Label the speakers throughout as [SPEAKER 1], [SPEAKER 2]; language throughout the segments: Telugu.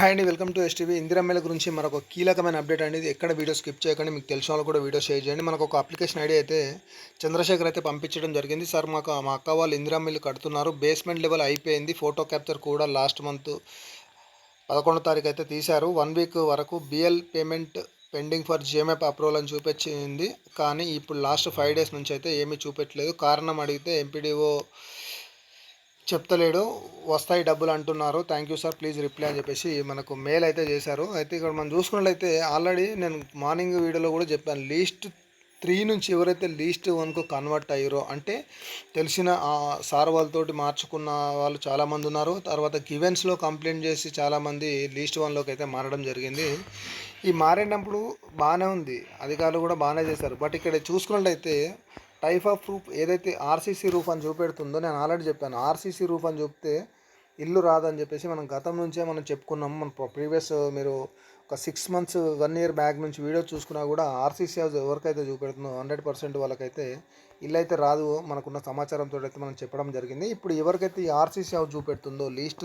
[SPEAKER 1] హాయ్ అండి వెల్కమ్ టు ఎస్టీవీ ఇందిరమ్మల గురించి మరొక కీలకమైన అప్డేట్ అనేది ఎక్కడ వీడియో స్కిప్ చేయకండి మీకు తెలిసిన వాళ్ళు కూడా వీడియో షేర్ చేయండి. మనకు ఒక అప్లికేషన్ ఐడి అయితే చంద్రశేఖర్ అయితే పంపించడం జరిగింది. సార్ మాకు మా అక్క వాళ్ళు ఇందిరమ్మలు కడుతున్నారు. బేస్మెంట్ లెవెల్ అయిపోయింది. ఫోటో క్యాప్చర్ కూడా లాస్ట్ మంత్ పదకొండో తారీఖు అయితే తీశారు. వన్ వీక్ వరకు B L payment pending for G M F approval అని చూపించింది. కానీ ఇప్పుడు లాస్ట్ ఫైవ్ డేస్ నుంచి అయితే ఏమీ చూపెట్టలేదు కారణం అడిగితే ఎంపీడీఓ చెప్తలేడు. వస్తాయి డబ్బులు అంటున్నారు. Thank you sir please reply అని చెప్పేసి మనకు మెయిల్ అయితే చేశారు. అయితే ఇక్కడ మనం చూసుకున్నట్లయితే ఆల్రెడీ నేను మార్నింగ్ వీడియోలో కూడా చెప్పాను. లీస్ట్ త్రీ నుంచి ఎవరైతే లీస్ట్ వన్కు కన్వర్ట్ అయ్యారో అంటే తెలిసిన సార్ వాళ్ళతోటి మార్చుకున్న వాళ్ళు చాలామంది ఉన్నారు. తర్వాత గివెన్స్లో కంప్లైంట్ చేసి చాలామంది లీస్ట్ వన్లోకి అయితే మారడం జరిగింది. ఈ మారినప్పుడు బాగానే ఉంది. అధికారులు కూడా బాగానే చేశారు. బట్ ఇక్కడ చూసుకున్నట్లయితే టైప్ ఆఫ్ రూఫ్ ఏదైతే ఆర్సీసీ రూఫ్ అని చూపెడుతుందో నేను ఆల్రెడీ చెప్పాను. ఆర్సీసీ రూఫ్ అని చెప్తే ఇల్లు రాదని చెప్పేసి మనం గతం నుంచే మనం చెప్పుకున్నాం మన ప్రీవియస్ uh, మీరు ఒక six months one year back నుంచి వీడియో చూసుకున్నా కూడా ఆర్సీసీ హౌస్ ఎవరికైతే చూపెడుతుందో హండ్రెడ్ పర్సెంట్ వాళ్ళకైతే ఇల్లు అయితే రాదు. మనకున్న సమాచారంతో అయితే మనం చెప్పడం జరిగింది. ఇప్పుడు ఎవరికైతే ఈ ఆర్సీసీ హౌస్ చూపెడుతుందో లీస్ట్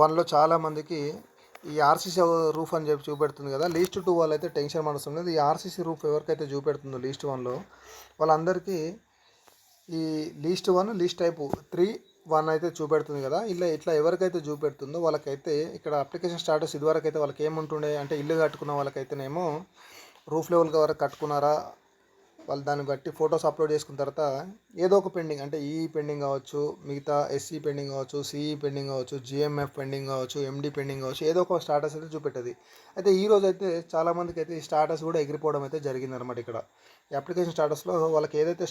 [SPEAKER 1] వన్లో చాలామందికి ఈ ఆర్సీసీ రూఫ్ అని చెప్పి చూపెడుతుంది కదా. లీస్ట్ టూ వాళ్ళు అయితే టెన్షన్ మనస్తుంది ఈ ఆర్సీసీ రూఫ్ ఎవరికైతే చూపెడుతుందో లీస్ట్ వన్లో వాళ్ళందరికీ ఈ least one least type three one అయితే చూపెడుతుంది కదా. ఇలా ఇట్లా ఎవరికైతే చూపెడుతుందో వాళ్ళకైతే ఇక్కడ అప్లికేషన్ స్టాటస్ ఇదివరకు అయితే వాళ్ళకి ఏముంటుండే అంటే ఇల్లు కట్టుకున్న వాళ్ళకైతేనేమో రూఫ్ లెవెల్ వరకు కట్టుకున్నారా వాళ్ళు దాన్ని బట్టి ఫొటోస్ అప్లోడ్ చేసుకున్న తర్వాత ఏదో ఒక పెండింగ్ అంటే ఈ పెండింగ్ కావచ్చు మిగతా ఎస్సీ పెండింగ్ కావచ్చు సిఈ పెండింగ్ కావచ్చు జిఎంఎఫ్ పెండింగ్ కావచ్చు ఎండి పెండింగ్ కావచ్చు ఏదో ఒక స్టాటస్ అయితే చూపెట్టది. అయితే ఈ రోజు అయితే చాలామందికి అయితే ఈ స్టాటస్ కూడా ఎగిరిపోవడం అయితే జరిగింది అనమాట ఇక్కడ. ఈ అప్లికేషన్ స్టాటస్లో వాళ్ళకి ఏదైతే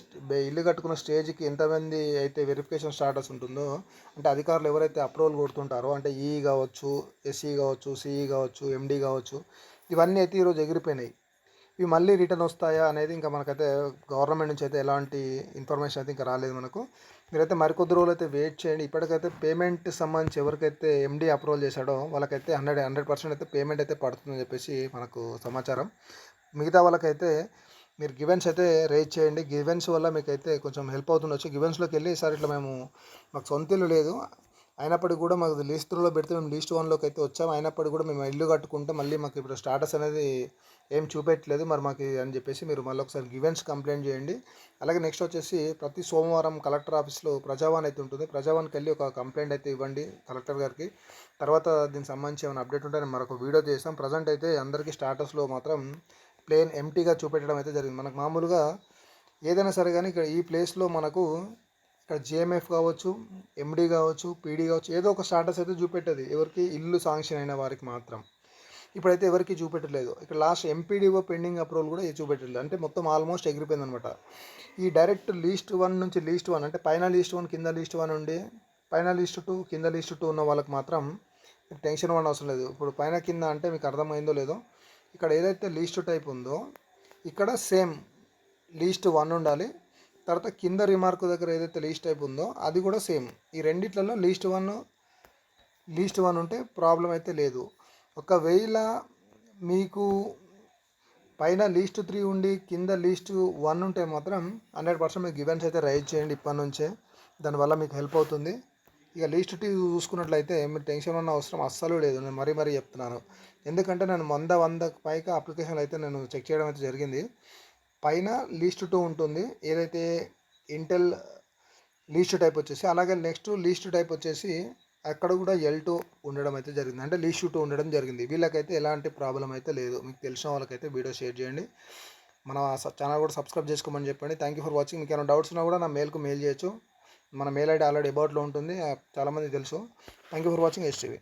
[SPEAKER 1] ఇల్లు కట్టుకున్న స్టేజ్కి ఎంతమంది అయితే వెరిఫికేషన్ స్టాటస్ ఉంటుందో అంటే అధికారులు ఎవరైతే అప్రూవల్ కొడుతుంటారో అంటే ఈ కావచ్చు ఎస్సీ కావచ్చు సిఈ కావచ్చు ఎండి కావచ్చు ఇవన్నీ అయితే ఈరోజు ఎగిరిపోయినాయి. ఇవి మళ్ళీ రిటర్న్ వస్తాయా అనేది ఇంకా మనకైతే గవర్నమెంట్ నుంచి అయితే ఎలాంటి ఇన్ఫర్మేషన్ అయితే ఇంకా రాలేదు మనకు. మీరైతే మరికొద్ది రోజులు అయితే వెయిట్ చేయండి. ఇప్పటికైతే పేమెంట్ సంబంధించి ఎవరికైతే ఎండి అప్రూవల్ చేశాడో వాళ్ళకైతే హండ్రెడ్ హండ్రెడ్ పర్సెంట్ అయితే పేమెంట్ అయితే పడుతుందని చెప్పేసి మనకు సమాచారం. మిగతా వాళ్ళకైతే మీరు గివెన్స్ అయితే రేజ్ చేయండి. గివెన్స్ వల్ల మీకైతే కొంచెం హెల్ప్ అవుతుండొచ్చు. గివెన్స్లోకి వెళ్ళి సార్ ఇట్లా మేము మాకు సొంత ఇల్లు లేదు. అయినప్పటికీ కూడా మాకు లీస్ట్ త్రూలో పెడితే మేము లీస్ట్ వన్లోకి అయితే వచ్చాము అయినప్పటికీ కూడా మేము ఇల్లు కట్టుకుంటే మళ్ళీ మాకు ఇప్పుడు స్టాటస్ అనేది ఏం చూపెట్టలేదు. మరి మాకు అని చెప్పేసి మీరు మళ్ళీ ఒకసారి గివెన్స్ కంప్లైంట్ చేయండి. అలాగే నెక్స్ట్ వచ్చేసి ప్రతి సోమవారం కలెక్టర్ ఆఫీస్లో ప్రజావాన్ అయితే ఉంటుంది. ప్రజావాన్కి వెళ్ళి ఒక కంప్లైంట్ అయితే ఇవ్వండి కలెక్టర్ గారికి. తర్వాత దీనికి సంబంధించి ఏమైనా అప్డేట్ ఉంటే నేను మరొక వీడియో చేస్తాం ప్రజెంట్ అయితే అందరికీ స్టాటస్లో మాత్రం ప్లేన్ ఎంటీగా చూపెట్టడం అయితే జరిగింది. మనకు మామూలుగా ఏదైనా సరే కానీ ఇక్కడ ఈ ప్లేస్లో మనకు ఇక్కడ జేఎంఎఫ్ కావచ్చు ఎండీ కావచ్చు పీడీ కావచ్చు ఏదో ఒక స్టాటస్ అయితే చూపెట్టేది. ఎవరికి ఇల్లు శాంక్షన్ అయిన వారికి మాత్రం. ఇప్పుడైతే ఎవరికి చూపెట్టలేదు. ఇక్కడ లాస్ట్ ఎంపీడీఓ పెండింగ్ అప్రూవల్ కూడా చూపెట్టలేదు. అంటే మొత్తం ఆల్మోస్ట్ ఎగిరిపోయింది అనమాట ఈ డైరెక్ట్ లీస్ట్ వన్ నుంచి లీస్ట్ వన్ అంటే పైన లీస్ట్ వన్ కింద లీస్ట్ వన్ ఉండి పైన లీస్ట్ టూ కింద లీస్ట్ టూ ఉన్న వాళ్ళకి మాత్రం టెన్షన్ పడిన అవసరం లేదు. ఇప్పుడు పైన కింద అంటే మీకు అర్థమైందో లేదో ఇక్కడ ఏదైతే లీస్ట్ టైప్ ఉందో ఇక్కడ సేమ్ లీస్ట్ వన్ ఉండాలి. తర్వాత కింద రిమార్క్ దగ్గర ఏదైతే లీస్ట్ టైప్ ఉందో అది కూడా సేమ్. ఈ రెండిట్లలో లీస్ట్ వన్ లీస్ట్ వన్ ఉంటే ప్రాబ్లం అయితే లేదు. ఒకవేళ మీకు పైన లీస్ట్ త్రీ ఉండి కింద లీస్ట్ వన్ ఉంటే మాత్రం హండ్రెడ్ పర్సెంట్ మీకు గివెన్స్ అయితే రైజ్ చేయండి ఇప్పటి నుంచే. దానివల్ల మీకు హెల్ప్ అవుతుంది. ఇక లీస్ట్ టూ చూసుకున్నట్లయితే మీరు టెన్షన్ ఉన్న అవసరం అస్సలు లేదు. నేను మరీ మరీ చెప్తున్నాను. ఎందుకంటే నేను వంద వంద పైగా అప్లికేషన్లు అయితే నేను చెక్ చేయడం అయితే జరిగింది. పైన లీస్ట్ టూ ఉంటుంది. ఏదైతే ఇంటెల్ లీస్ట్ టైప్ వచ్చేసి అలాగే నెక్స్ట్ లీస్ట్ టైప్ వచ్చేసి అక్కడ కూడా ఎల్ టూ ఉండడం అయితే జరిగింది. అంటే లీస్ట్ టూ ఉండడం జరిగింది. వీళ్ళకైతే ఎలాంటి ప్రాబ్లం అయితే లేదు. మీకు తెలిసిన వాళ్ళకైతే వీడియో షేర్ చేయండి. మన ఛానల్ కూడా సబ్స్క్రైబ్ చేసుకోమని చెప్పండి. థ్యాంక్ యూ ఫర్ వాచింగ్ మీకు ఏమైనా డౌట్స్ ఉన్నా కూడా నా మెయిల్కు మెయిల్ చేయొచ్చు. మన మెయిల్ ఐడి ఆల్రెడీ అబౌట్లో ఉంటుంది. చాలామంది తెలుసు. Thank you for watching S T V